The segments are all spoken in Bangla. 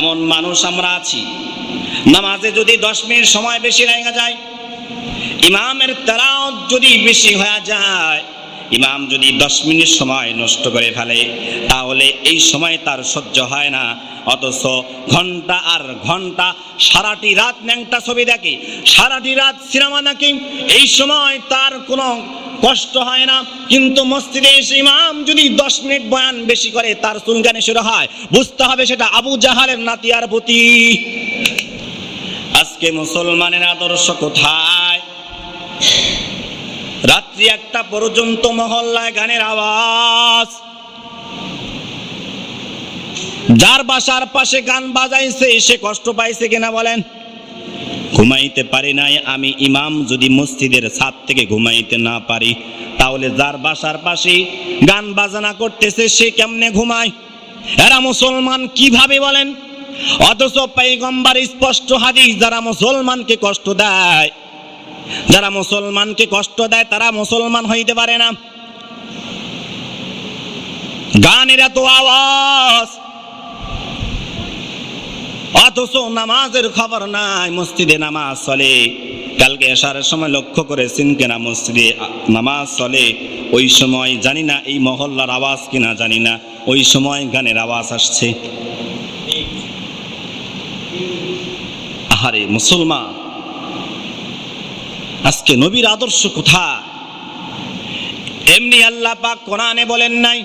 এমন মানুষ আমরা আছি। নামাজে যদি দশ মিনিট সময় বেশি লেগে যায়, ইমামের তারাও যদি বেশি হয়ে যায় ইমাম যদি দশ মিনিট সময় নষ্ট করে ফেলে, তাহলে এই সময় তার সহ্য হয় না। অথচ ঘণ্টা আর ঘণ্টা, সারাটি রাত ন্যাংটা ছবি দেখে, সারাটি রাত সিনেমা দেখে, এই সময় তার কোনো কষ্ট হয় না। কিন্তু মসজিদে এসে ইমাম যদি দশ মিনিট বয়ান বেশি করে, তার চুলকানি শুরু হয়। বুঝতে হবে সেটা আবু জাহালের নাতিয়ার প্রতি আজকে মুসলমানের আদর্শ কোথায়? রাত্রি একটা পর্যন্ত মহল্লায় গানের আওয়াজ। যার বাসার পাশে গান বাজাইছে, সে কষ্ট পাইছে কিনা বলেন? ঘুমাইতে পারি নাই আমি ইমাম, যদি মসজিদের ছাদ থেকে ঘুমাইতে না পারি, তাহলে যার বাসার পাশে গান বাজানা করতেছে, সে কেমনে ঘুমায়? এরা মুসলমান কীভাবে বলেন? অথচ পেগম্বার স্পষ্ট হাদিস, যারা মুসলমানকে কষ্ট দেয় যারা মুসলমানকে কষ্ট দেয়, তারা মুসলমান হইতে পারে না। গানের এত আওয়াজ, অথচ নামাজের খবর নাই, মসজিদে নামাজ চলে। কালকে এসারের সময় লক্ষ্য করেছেন কিনা মসজিদে নামাজ চলে? ওই সময় জানি না, এই মহল্লার আওয়াজ কিনা জানি না। ওই সময় গানের আওয়াজ আসছে। আহারে, মুসলমান। আজকে নবীর আদর্শ কোথা? এমনি আল্লাহ পাক কোরআনে বলেন নাই,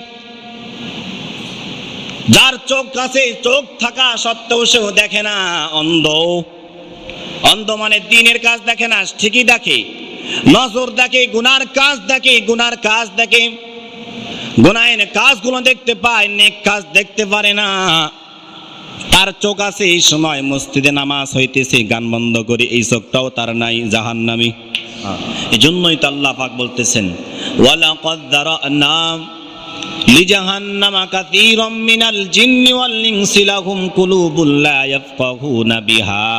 যার চোখ আছে চোখ থাকা সত্ত্বেও সেও দেখে না অন্ধ। অন্ধ মানে দিনের কাজ দেখে না, ঠিকই দেখে। নজর দেখে, গুনার কাজ দেখে, গুনার কাজ দেখে। গুনায়ের কাজগুলো দেখতে পায়, নেক কাজ দেখতে পারে না। তার চোখ আছে এই সময় মসজিদে নামাজ হইতেছে, গান বন্ধ করে এই চোখটাও তার নাই, জাহান্নামী। এই জন্যই তো আল্লাহ পাক বলতেছেন, ওয়ালাকাদ দারানা লিজাহান্নামা কাসীরাম মিনাল জিন্নি ওয়াল ইনসি লাহুম কুলুবুল লা ইয়াফকাহুনা বিহা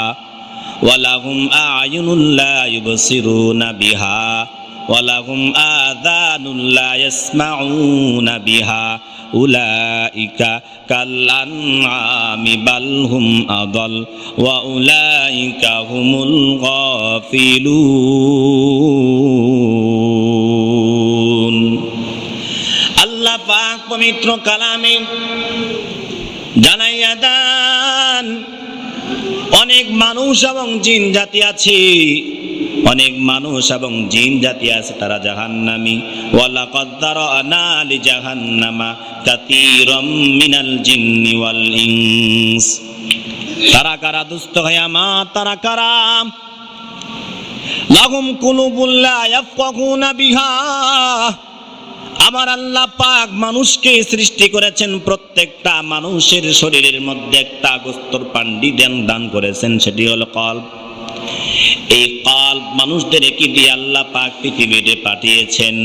ওয়ালাহুম আ'য়ুনুল লা ইউবসিরুনা বিহা ওয়ালাহুম আযানুল লা ইয়াসমাউনা বিহা উলাইকা কাল্লানআমি বাল হুম আদাল ওয়া উলাইকা হুমুল গাফিলুন। আল্লাহ পাক পবিত্র কালামে অনেক মানুষ এবং জিন জাতি আছে। অনেক মানুষ এবং জিন জাতি আছে, তারা জাহান্নামি। ওয়ালা কদ্দার আনালি জাহান্নামা কাতিরম মিনাল জিন্নি ওয়াল ইনস। তারা কারা দুস্থ হয়া? মা তারা কারা? লাহুম কুলুবুল্লা ইয়াফকাহুনা বিহা। আমার আল্লাহ পাক মানুষকে সৃষ্টি করেছেন প্রত্যেকটা মানুষের শরীরের মধ্যে একটা গোস্তর পান্ডি দেন, দান করেছেন, সেটি হলো কল্প। এই কল্প মানুষদের কি দিয়ে আল্লাহ পাক পৃথিবীতে পাঠিয়েছেন?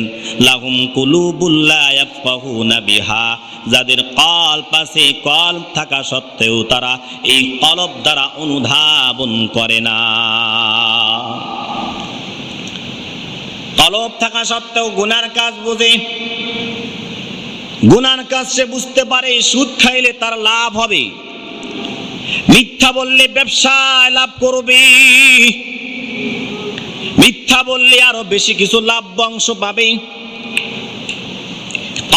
লাহুম কুলুবুল্লা ইয়াফকাহুনা বিহা। যাদের কল্প পাশে কল থাকা সত্ত্বেও তারা এই কলব দ্বারা অনুধাবন করে না। কলব থাকা সত্ত্বেও গুনার কাজ বুঝে। গুনার কাজ সে বুঝতে পারে, সুদ খাইলে তার লাভ হবে। মিথ্যা বললে ব্যবসায় লাভ করবে। মিথ্যা বললে আরও বেশি কিছু লাভ বংশ পাবে।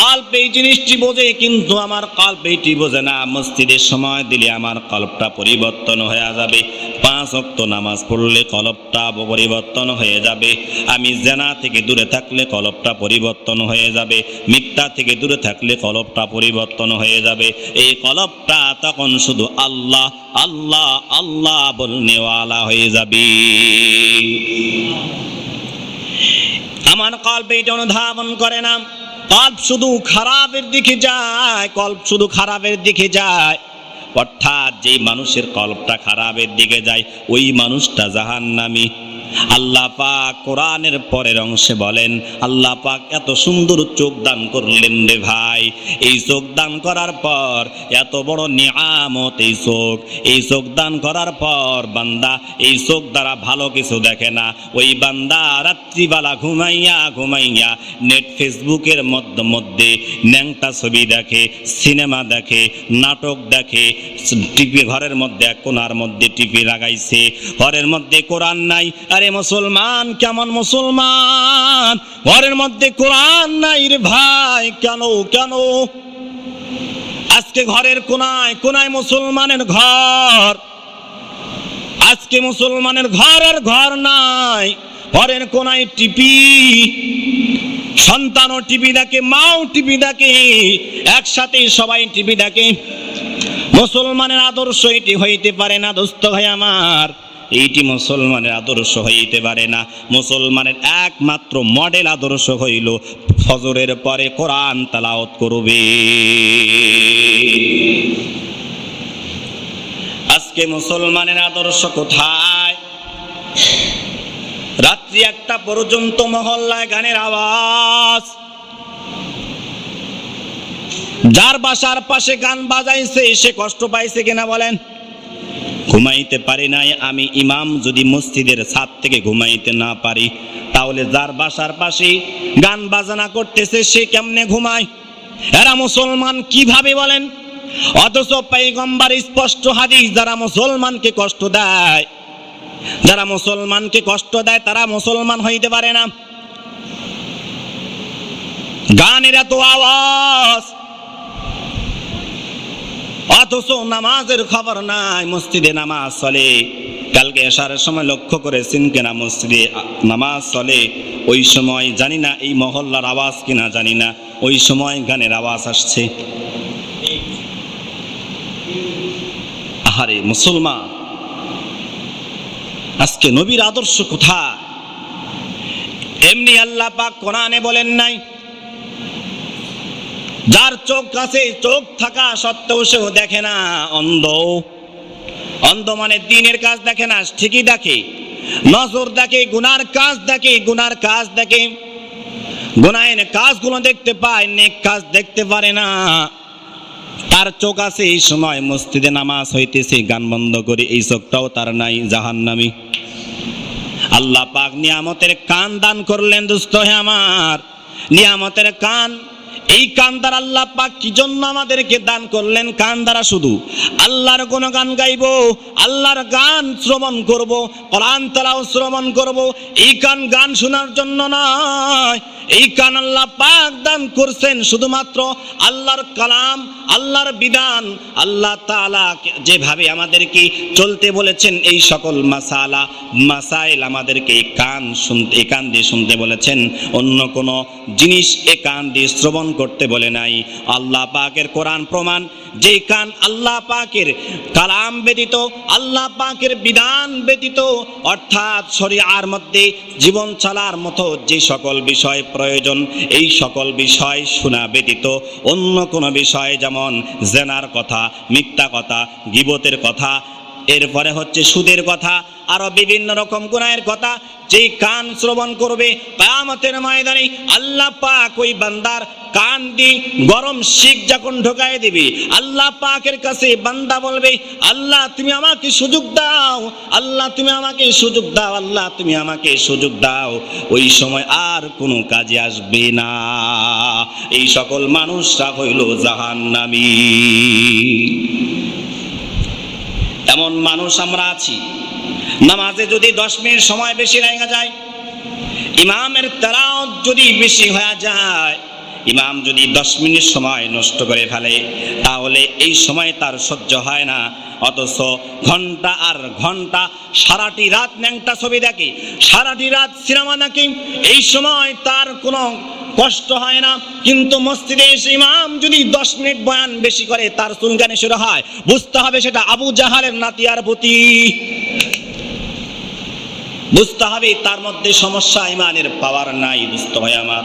কল্প এই জিনিসটি বোঝে, কিন্তু আমার কল্প এইটি বোঝে না। মসজিদের সময় দিলে আমার কল্পটা পরিবর্তন হয়ে যাবে। পাঁচ অক্ত নামাজ পড়লে কলপটা পরিবর্তন হয়ে যাবে। আমি জেনা থেকে দূরে থাকলে কলপটা পরিবর্তন হয়ে যাবে। মিথ্যা থেকে দূরে থাকলে কলপটা পরিবর্তন হয়ে যাবে। এই কলপটা তখন শুধু আল্লাহ আল্লাহ আল্লাহ বলনেওয়ালা হয়ে যাবে। আমার কল্প এইটা অনুধাবন করে না। কল্প শুধু খারাপের দিকে যায়, কল্প শুধু খারাপের দিকে যায়। অর্থাৎ যেই মানুষের কল্পটা খারাপের দিকে যায়, ওই মানুষটা জাহান্নামী। আল্লাহ পাক কোরআনের পরের অংশে বলেন, আল্লাহ পাক এত সুন্দর চোখ দান করলেন রে ভাই। এই চোখ দান করার পর, এত বড় নিয়ামত এই চোখ। এই চোখ দান করার পর বান্দা, এই চোখ দ্বারা ভালো কিছু দেখে না। ওই বান্দা রাত্রিবেলা ঘুমাইয়া ঘুমাইয়া নেট ফেসবুকের মধ্যে মধ্যে ন্যাংটা ছবি দেখে, সিনেমা দেখে, নাটক দেখে টিপি ঘরের মধ্যে এক কোনার মধ্যে টিপি লাগাইছে। ঘরের মধ্যে কোরআন নাই আরে মুসলমান, কেমন মুসলমান? ঘরের মধ্যে কোরআন নাই রে ভাই, কেন কেন? আজকে ঘরের কোনায় কোনায় মুসলমানের ঘর? আজকে মুসলমানের ঘর আর ঘর নাই। ঘরের কোনায় টিপি সন্তানও টিভি দেখে, মাও টিভি দেখে একসাথে সবাই টিভি দেখে। মুসলমানের আদর্শ এটি হইতে পারে না, দোস্ত ভাই আমার। এইটি মুসলমানের আদর্শ হইতে পারে না। মুসলমানের একমাত্র মডেল আদর্শ হইল ফজরের পরে কোরআন তালাওত করবে। আজকে মুসলমানের আদর্শ কোথায়? রাত্রি একটা পর্যন্ত মহল্লায় গানের আওয়াজ। যার বাসার পাশে গান বাজাইছে, সে কষ্ট পাইছে কিনা বলেন? ঘুমাইতে পারি নাই, আমি ইমাম যদি মসজিদের ছাদ থেকে ঘুমাইতে না পারি, তাহলে যার বাসার পাশে গান বাজানা করতেছে, সে কেমনে ঘুমায়? এরা মুসলমান কীভাবে বলেন? অথচ পাইগম্বার স্পষ্ট হাদিস, যারা মুসলমানকে কষ্ট দেয়, যারা মুসলমানকে কষ্ট দেয়, তারা মুসলমান হইতে পারে না। গানের এত আওয়াজ অথচ নামাজের খবর নাই, মসজিদে নামাজ চলে। কালকে এসারের সময় লক্ষ্য করেছেন কিনা মসজিদে নামাজ চলে? ওই সময় জানি না, এই মহল্লার আওয়াজ কিনা জানি না। ওই সময় গানের আওয়াজ আসছে। আহারে, মুসলমান, আজকে নবীর আদর্শ কোথায়? এমনি আল্লাহ পাক কোরআনে বলেন নাই যার চোখ আছে, চোখ থাকা সত্ত্বেও সেও দেখে না অন্ধ। অন্ধ মানে দিনের কাজ দেখে না, ঠিকই দেখে। নজর দেখে, গুনার কাজ দেখে, গুনার কাজ দেখে। গুনায়ের কাজগুলো দেখতে পায়, নেক কাজ দেখতে পারে না। তার চোখ আছে, এই সময় মসজিদে নামাজ হইতেছে, গান বন্ধ করে, এই চোখটাও তার নাই, জাহান্নামী। আল্লাহ পাক নিয়ামতের কান দান করলেন, দুস্থ হে আমার। নিয়ামতের কান এই কান্দার আল্লাহ পাক কি জন্য আমাদেরকে দান করলেন? কান্দারা শুধু আল্লাহর কোন গান গাইব, আল্লাহর গান শ্রবণ করব, কোরআন তালাও শ্রবণ করব, এই কান গান শোনার জন্য নয়। এই কান আল্লাহ পাক দান করছেন শুধুমাত্র আল্লাহর কালাম, আল্লাহর বিধান, আল্লাহ তাআলা যেভাবে আমাদেরকে চলতে বলেছেন এই সকল মাসালা, মাসাইল আমাদেরকে কান শুনতে, এই কান দিয়ে শুনতে বলেছেন। অন্য কোনো জিনিস এ কান দিয়ে শ্রবণ করতে বলে নাই। আল্লাহ পাকের কোরআন প্রমাণ যেই কান আল্লাহ পাকের কালাম ব্যতীত, আল্লাহ পাকের বিধান ব্যতীত, অর্থাৎ শরিয়ার মধ্যে জীবন চলার মতো যে সকল বিষয় প্রয়োজন। এই সকল বিষয় শোনা ব্যতীত অন্য কোনো বিষয় যেমন জেনার কথা, মিথ্যা কথা, গিবতের কথা এরপরে হচ্ছে সুদের কথা, আরও বিভিন্ন রকম গুনাহের কথা, যেই কান শ্রবণ করবে কামতের ময়দানে আল্লাহ পাক ওই বান্দার কান দি গরম শিখ যখন ঢোকায় দিবে, আল্লাহ পাকের কাছে বান্দা বলবে, আল্লাহ তুমি আমাকে সুযোগ দাও, আল্লাহ তুমি আমাকে সুযোগ দাও, আল্লাহ তুমি আমাকে সুযোগ দাও। ওই সময় আর কোনো কাজে আসবে না। এই সকল মানুষরা হইল জাহান্নামী। এমন মানুষ আমরা আছি। নামাজে যদি দশ মিনিট সময় বেশি লেগে যায়, ইমামের তারাও যদি বেশি হয়ে যায়, ইমাম যদি দশ মিনিট সময় নষ্ট করে ফেলে, তাহলে এই সময় তার সহ্য হয় না। অথচ ঘণ্টা আর ঘণ্টা, সারাটি রাত ন্যাংটা ছবি দেখে, সারাটি রাত সিনেমা দেখে, এই সময় তার কোনো কষ্ট হয় না। কিন্তু মসজিদে এসে ইমাম যদি দশ মিনিট বয়ান বেশি করে, তার চুলকানি শুরু হয়। বুঝতে হবে সেটা আবু জাহালের নাতিয়ার প্রতি বুঝতে হবে তার মধ্যে সমস্যা ইমানের পাওয়ার নাই, বুঝতে হয় আমার।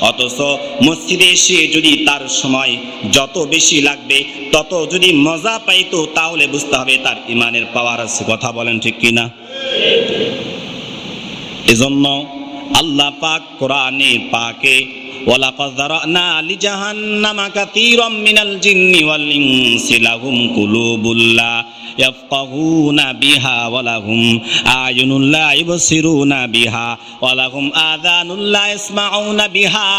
অথচ মসজিদে এসে যদি তার সময় যত বেশি লাগবে, তত যদি মজা পাইতো, তাহলে বুঝতে হবে তার ইমানের পাওয়ার আছে। কথা বলেন ঠিক কিনা? এজন্য আল্লাহ পাক কোরআনে পাকে ওয়ালাকাদ যারানা লিজাহান্নামা কাতীরাম মিনাল জিন্নি ওয়াল ইনসি লাহুম কুলুবুল বিহা ওয়া লাহুম আয়ুনুল লা ইবসিরুনা বিহা ওয়া লাহুম আযানুল লা বিহা।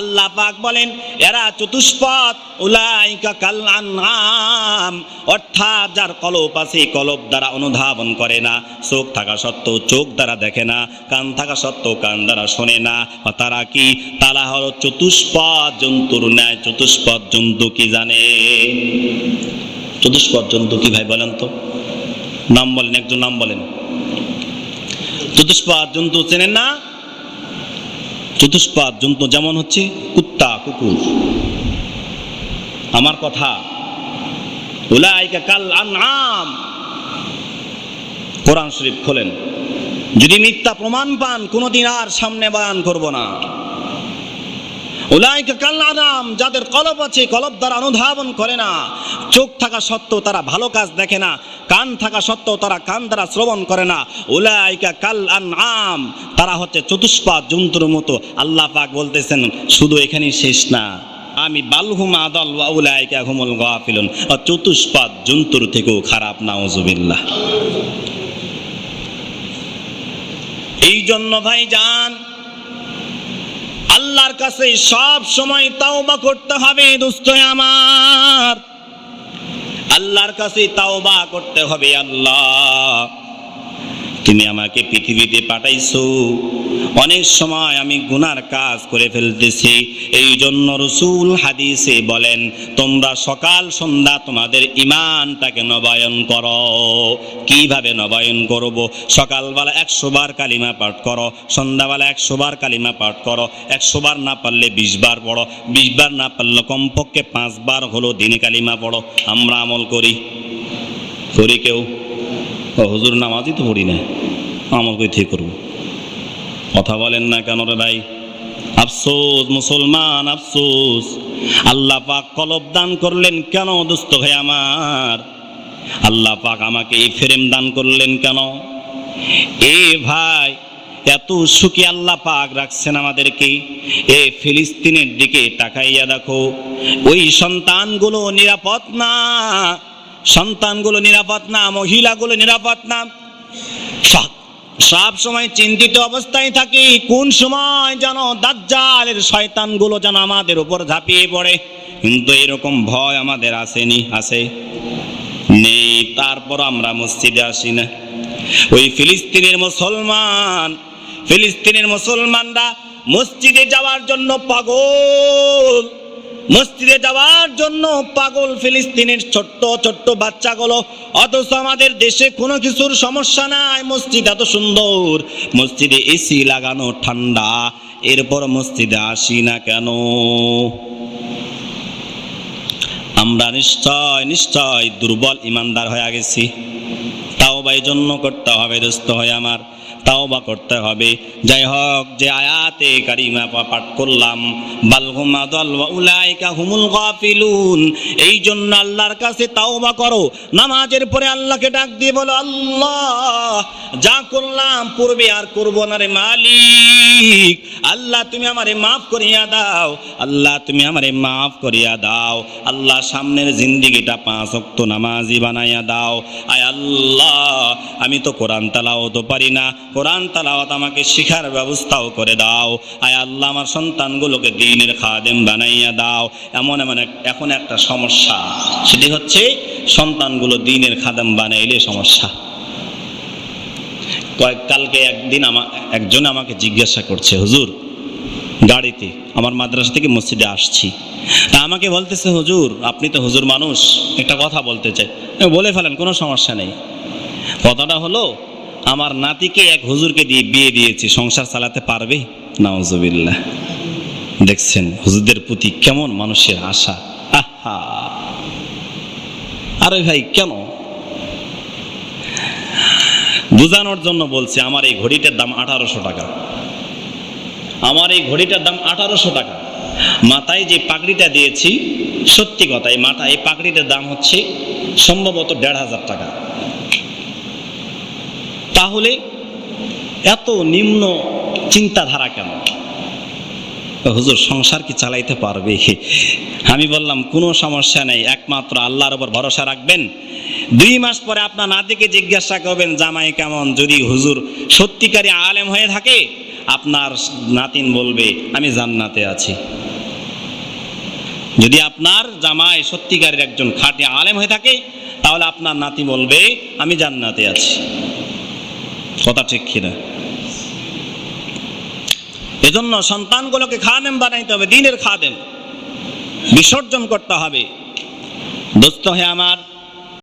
আল্লাহ পাক বলেন, এরা চতুষ্পদ, উলাইকা কাল আনআম। অর্থাৎ যার কলব আছে কলব দ্বারা অনুধাবন করে না। চোখ থাকা সত্ত্বেও চোখ দ্বারা দেখে না, কান থাকা সত্ত্বেও কান দ্বারা শোনে না। তারা কি? তারা হলো চতুষ্পদ, জন্তুর ন্যায় চতুষ্পদ জন্তু, কি জানে? চতুষ্পদ জন্তু কি ভাই বলেন তো? নাম বলেন, একজন নাম বলেন। চতুষ্পদ জন্তু চেনেন না? চতুষ্পাদ জন্তু যেমন হচ্ছে, কুত্তা, কুকুর। আমার কথা, উলাইকা কাল আনআম। কোরআন শরীফ খোলেন, যদি মিথ্যা প্রমাণ পান, কোনোদিন আর সামনে বয়ান করব না। উলাইকা কাল আনাম যাদের কলব আছে, কলব দ্বারা অনুধাবন করে না। চোখ থাকা সত্ত্বেও তারা ভালো কাজ দেখে না, কান থাকা সত্ত্বেও তারা কান দ্বারা শ্রবণ করে না। উলাইকা কাল আনআম তারা হচ্ছে চতুষ্পাদ জন্তুর মতো। আল্লাহ পাক বলতেছেন, শুধু এখানেই শেষ না। আমি বালহুম আদল ওয়া উলাইকা হুমুল গাফিলুন। চতুষ্পাদ জন্তুর থেকেও খারাপ, নাউজুবিল্লাহ। এই জন্য ভাই যান আল্লাহর কাছে সব সময় তাওবা করতে হবে দোস্ত আমার। আল্লাহর কাছে তাওবা করতে হবে আল্লাহ। তুমি আমাকে পৃথিবীতে পাঠাইছো। অনেক সময় আমি গুনার কাজ করে ফেলতেছি। এই জন্য রসুল হাদিসে বলেন, তোমরা সকাল সন্ধ্যা তোমাদের ইমানটাকে নবায়ন করো। কীভাবে নবায়ন করব? সকালবেলা একশো বার কালিমা পাঠ করো, সন্ধ্যাবেলা একশো বার কালিমা পাঠ করো, একশো বার না পারলে বিশ বার পড়ো, বিশ বার না পারলে কমপক্ষে পাঁচবার হলো দিনে কালিমা পড়ো। আমরা আমল করি। করি কেউ? হুজুর নামাজই তো পড়ি না। আমল কই থেকে করব? কথা বলেন না কেন রে ভাই? আফসোস, মুসলমান, আফসোস। আল্লাহ পাক কলব দান করলেন কেন দুস্থ ভাই আমার? আল্লাহ পাক আমাকে এই ফ্রেম দান করলেন কেন? এ ভাই, এত সুখী আল্লাহ পাক রাখছেন আমাদেরকে। এ ফিলিস্তিনের দিকে তাকাইয়া দেখো। ওই সন্তানগুলো নিরাপদ না। সন্তানগুলো নিরাপদ না, মহিলাগুলো নিরাপদ না। সব- সময় চিন্তিত অবস্থায় থাকি, কোন সময় যেন দাজ্জালের শয়তানগুলো যেন আমাদের উপর ঝাঁপিয়ে পড়ে। কিন্তু এরকম ভয় আমাদের আসেনি, আসে নেই তারপর আমরা মসজিদে আসি না। ওই ফিলিস্তিনের মুসলমান, ফিলিস্তিনের মুসলমানরা মসজিদে যাওয়ার জন্য পাগল। মসজিদে যাওয়ার জন্য পাগল ফিলিস্তিনের ছোট্ট ছোট্ট বাচ্চাগুলো, অথচ আমাদের দেশে কোনো কিছুর সমস্যা নাই। মসজিদ এত সুন্দর। মসজিদে এসি লাগানো ঠান্ডা। এরপর মসজিদে আসি না কেন? আমরা নিশ্চয় নিশ্চয় দুর্বল ইমানদার হয়ে গেছি। তাও বা জন্য করতে হবে দোস্ত হয় আমার। তাও বা করতে হবে। যাই হোক, যে আয়াতে কারিমা পাঠ করলাম বালহুম ওয়া উলাইকা হুমুল গাফিলুন। এই জন্য আল্লাহর কাছে তাওবা করো। নামাজের পরে আল্লাহকে ডাক দিয়ে বলো, আল্লাহ, যা করলাম, পূর্বে আর করব না রে মালিক। আল্লাহ, তুমি আমারে মাফ করিয়া দাও। আল্লাহ, তুমি আমারে মাফ করিয়া দাও। আল্লাহ, সামনের জিন্দিগিটা পাঁচ অক্ত নামাজি বানাইয়া দাও। আয় আল্লাহ, আমি তো কোরআন তালাও তো পারি না। কোরআন তালাওয়াত আমাকে শিখার ব্যবস্থাও করে দাও। আয় আল্লাহ, আমার সন্তানগুলোকে দিনের খাদেম বানাইয়া দাও। এমন এমন এখন একটা সমস্যা। সেটি হচ্ছে সন্তানগুলো দিনের খাদেম বানাইলে সমস্যা। কয়েক কালকে একদিন আমা একজন আমাকে জিজ্ঞাসা করছে, হুজুর, গাড়িতে, আমার মাদ্রাসা থেকে মসজিদে আসছি। তা আমাকে বলতেছে, হুজুর, আপনি তো হুজুর মানুষ, একটা কথা বলতে চাই। বলে ফেলেন, কোনো সমস্যা নেই। কথাটা হলো আমার নাতিকে এক হুজুরকে দিয়ে বিয়ে দিয়েছি, সংসার চালাতে পারবে? নাউজুবিল্লাহ। দেখছেন হুজুরদের প্রতি কেমন মানুষের আশা। আহা। আরে ভাই, কেন? বোঝানোর জন্য বলছে, আমার এই ঘড়িটার দাম আঠারোশো টাকা। আমার এই ঘড়িটার দাম আঠারোশো টাকা। মাথায় যে পাগড়িটা দিয়েছি, সত্যি কথা, এই মাথা এই পাগড়িটার দাম হচ্ছে সম্ভবত দেড় হাজার টাকা। তাহলে এত নিম্ন চিন্তাধারা কেন? হুজুর, সংসার কি চালাইতে পারবে? আমি বললাম, কোনো সমস্যা নেই, একমাত্র আল্লাহর উপর ভরসা রাখবেন। দুই মাস পরে আপনার নাতিকে জিজ্ঞাসা করবেন, জামাই কেমন? যদি হুজুর সত্যিকারী আলেম হয়ে থাকে, আপনার নাতিন বলবে, আমি জান্নাতে আছি। যদি আপনার জামাই সত্যিকারের একজন খাঁটি আলেম হয়ে থাকে, তাহলে আপনার নাতি বলবে, আমি জান্নাতে আছি। কথা ঠিক কিনা? এজন্য সন্তানগুলোকে খাদেম বানাইতে হবে, দিনের খাদেম। বিসর্জন করতে হবে। দোস্ত হে আমার